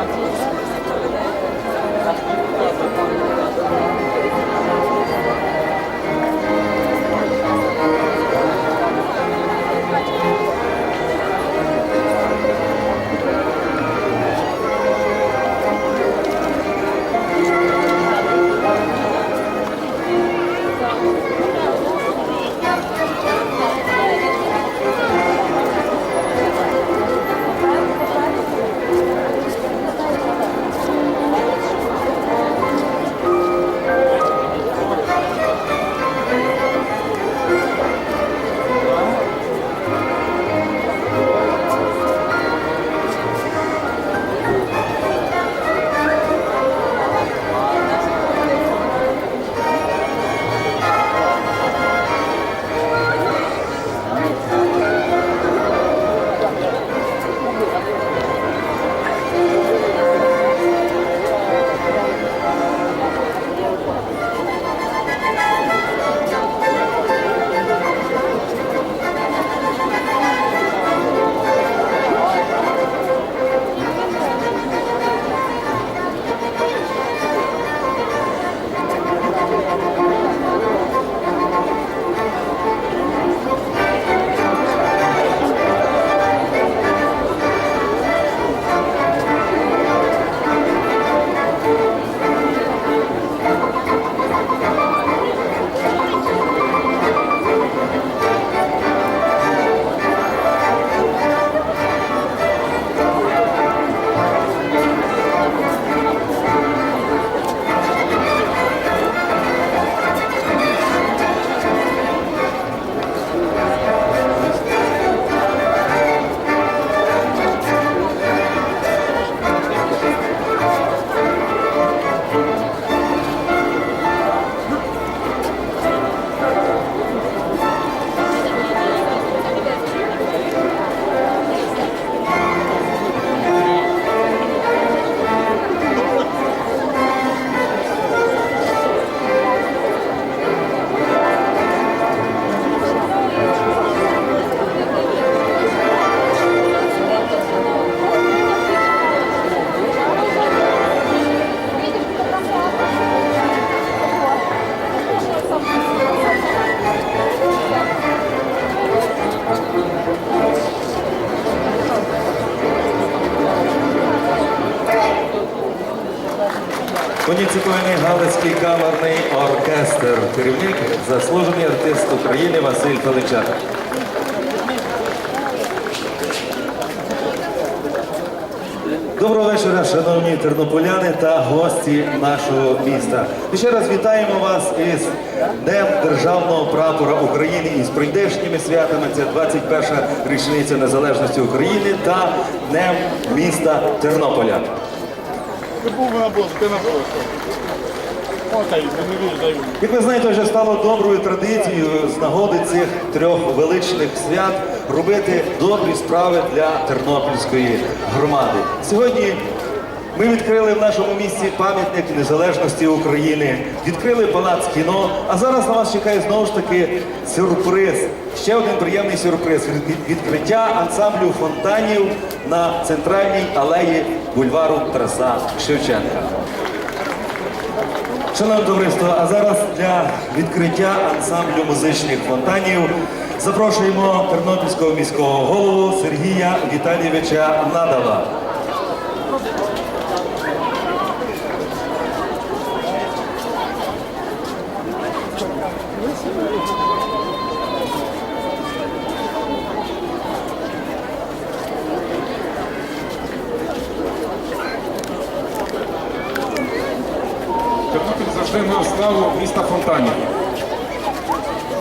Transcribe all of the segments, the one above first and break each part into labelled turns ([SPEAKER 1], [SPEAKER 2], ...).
[SPEAKER 1] Thank you. Муніципальний Галицький камерний оркестр. Керівник заслужений артист України Василь Феличак. Доброго вечора, шановні тернополяни та гості нашого міста. І ще раз вітаємо вас із Днем Державного прапора України і з прийдешніми святами. Це 21-ша річниця незалежності України та Днем міста Тернополя.
[SPEAKER 2] Ти був на була, ти на не.
[SPEAKER 1] Як ви знаєте, вже стало доброю традицією з нагоди цих трьох величних свят робити добрі справи для тернопільської громади. Сьогодні ми відкрили в нашому місті пам'ятник незалежності України, відкрили палац кіно. А зараз на вас чекає знову ж таки сюрприз. Ще один приємний сюрприз відкриття ансамблю фонтанів на центральній алеї бульвару Тараса Шевченка. Шановне товариство, а зараз для відкриття ансамблю музичних фонтанів запрошуємо тернопільського міського голову Сергія Віталійовича Надала.
[SPEAKER 3] Тернопіль славу міста фонтанів.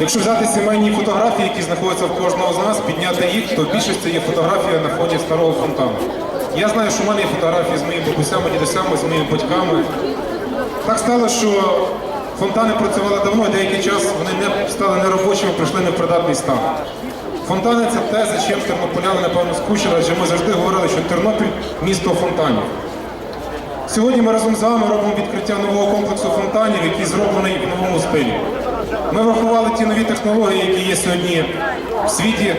[SPEAKER 3] Якщо взяти сімейні фотографії, які знаходяться в кожного з нас, підняти їх, то в більшості є фотографія на фоні старого фонтану. Я знаю, що в мене є фотографії з моїми бабусями, дідусями, з моїми батьками. Так стало, що фонтани працювали давно, деякий час вони не стали неробочими, прийшли не в придатний стан. Фонтани це те, за чим тернополяни, напевно, скучили, адже ми завжди говорили, що Тернопіль місто фонтанів. Сьогодні ми разом з вами робимо відкриття нового комплексу фонтанів, який зроблений в новому стилі. Ми врахували ті нові технології, які є сьогодні в світі.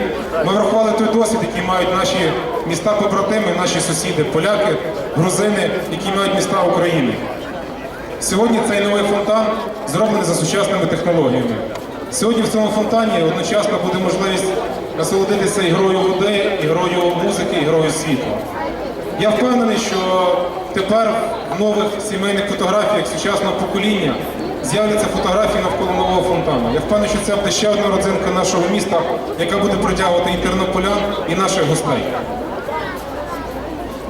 [SPEAKER 3] Ми врахували той досвід, який мають наші міста побратими, наші сусіди, поляки, грузини, які мають міста України. Сьогодні цей новий фонтан зроблений за сучасними технологіями. Сьогодні в цьому фонтані одночасно буде можливість насолодитися і грою води, і грою музики, і грою світла. Я впевнений, що тепер в нових сімейних фотографіях сучасного покоління з'являться фотографії навколо нового фонтану. Я впевнений, що це буде ще одна родзинка нашого міста, яка буде притягувати і тернополян, і наших гостей.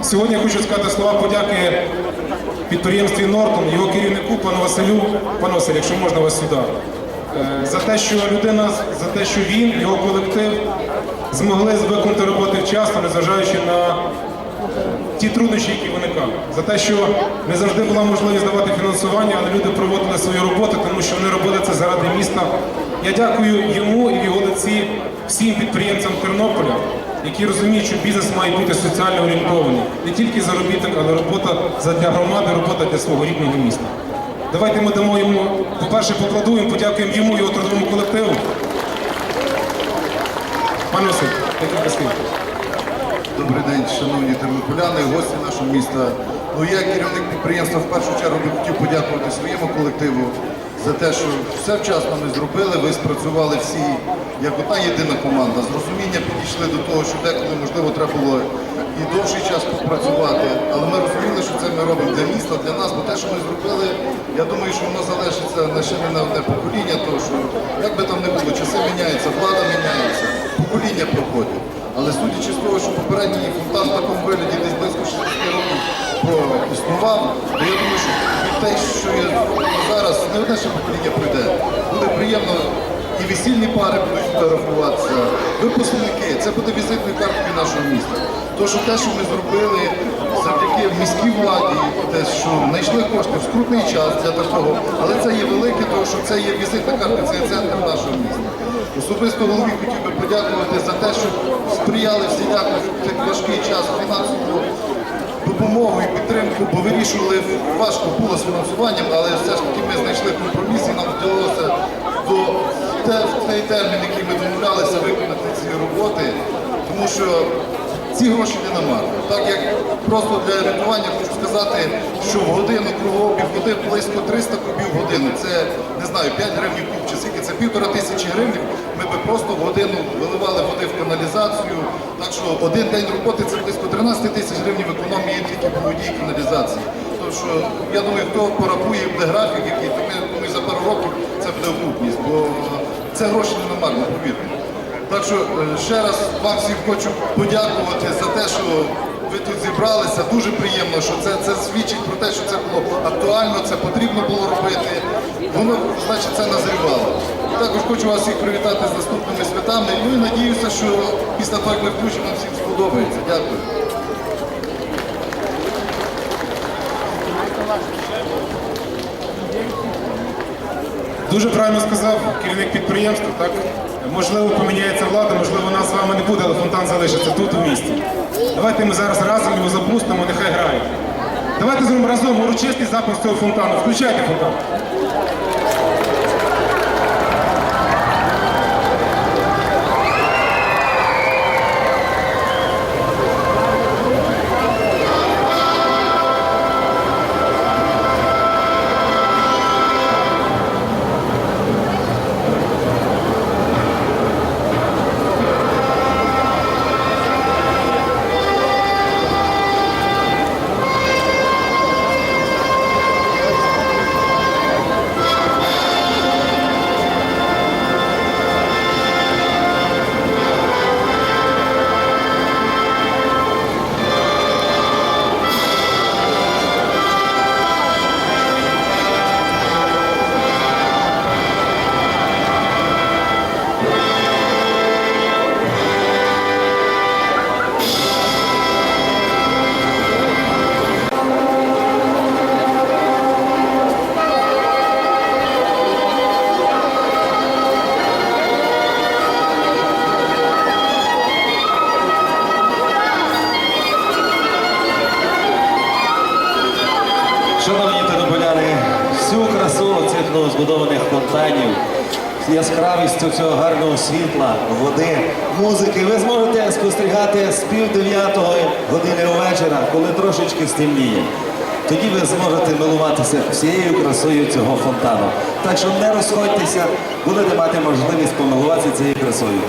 [SPEAKER 3] Сьогодні я хочу сказати слова подяки підприємстві Нортон, його керівнику, пану Василю, пане Василь, якщо можна вас сюди, Е, за те, що людина, за те, що він, його колектив змогли виконати роботи вчасно, незважаючи на ті труднощі, які виникали. За те, що не завжди була можливість давати фінансування, але люди проводили свою роботу, тому що вони робили це заради міста. Я дякую йому і його лиці всім підприємцям Тернополя, які розуміють, що бізнес має бути соціально орієнтований. Не тільки заробіток, але робота для громади, робота для свого рідного міста. Давайте ми дамо йому, по-перше, поплодуємо, подякуємо йому, його трудовому колективу. Пане Василь, декілька слів.
[SPEAKER 2] Добрий день, шановні тернополяни, гості нашого міста. Ну, я керівник підприємства в першу чергу би хотів подякувати своєму колективу за те, що все вчасно ми зробили, ви спрацювали всі як одна єдина команда. З розуміння підійшли до того, що деколи, можливо, треба було і довший час попрацювати. Але ми розуміли, що це ми робимо для міста, для нас, бо те, що ми зробили, я думаю, що воно залишиться на ще не на одне покоління, тому що як би там не було, часи міняються, влада міняється, покоління проходять. Але судячи з того, що попередній фонтан в такому вигляді десь близько 60 років проіснував, то я думаю, що те, що є зараз, не одне ще покоління прийде. Буде приємно і весільні пари будуть фотографуватися, випускники. Це буде візитною карткою нашого міста. То, що те, що ми зробили завдяки міській владі, те, що знайшли кошти в скрутний час для такого, але це є велике, тому що це є візитна картка, це є центр нашого міста. Особисто голові хотів би подякувати за те, що сприяли всіляко в цей важкий час фінансову допомогу і підтримку, бо вирішували важко було з фінансуванням, але все ж таки ми знайшли компроміс і нам вдалося до той термін, який ми домовлялися, виконати ці роботи, тому що ці гроші не намарно. Так як просто для орієнтування хочу сказати, що в годину кругообіг води близько 300 кубів в годину. Це не знаю, 5 гривень куб чи скільки, це півтора тисячі гривень. Ми би просто в годину виливали води в каналізацію. Так що один день роботи це близько 13 тисяч гривень в економії тільки по воді каналізації. Тому що я думаю, хто порахує буде графік, який то ми думаю, за пару років це буде окупність, бо це гроші не намарно, повірте. Так що е, ще раз вам всім хочу подякувати за те, що ви тут зібралися. Дуже приємно, що це, це свідчить про те, що це було актуально, це потрібно було робити. Воно, значить, це назрівало. Також хочу вас всіх привітати з наступними святами. Ну і надіюся, що після того, як ми включимо, всім сподобається. Дякую.
[SPEAKER 3] Дуже правильно сказав керівник підприємства, так? Можливо, поміняється влада, можливо, нас з вами не буде, але фонтан залишиться тут у місті. Давайте ми зараз разом його запустимо, нехай грають. Давайте зробимо разом урочистий запуск цього фонтану. Включайте фонтан.
[SPEAKER 1] Цих новозбудованих фонтанів, яскравістю цього гарного світла, води, музики, ви зможете спостерігати з пів дев'ятої години вечора, коли трошечки стемніє. Тоді ви зможете милуватися всією красою цього фонтану. Так що не розходьтеся, будете мати можливість помилуватися цією красою.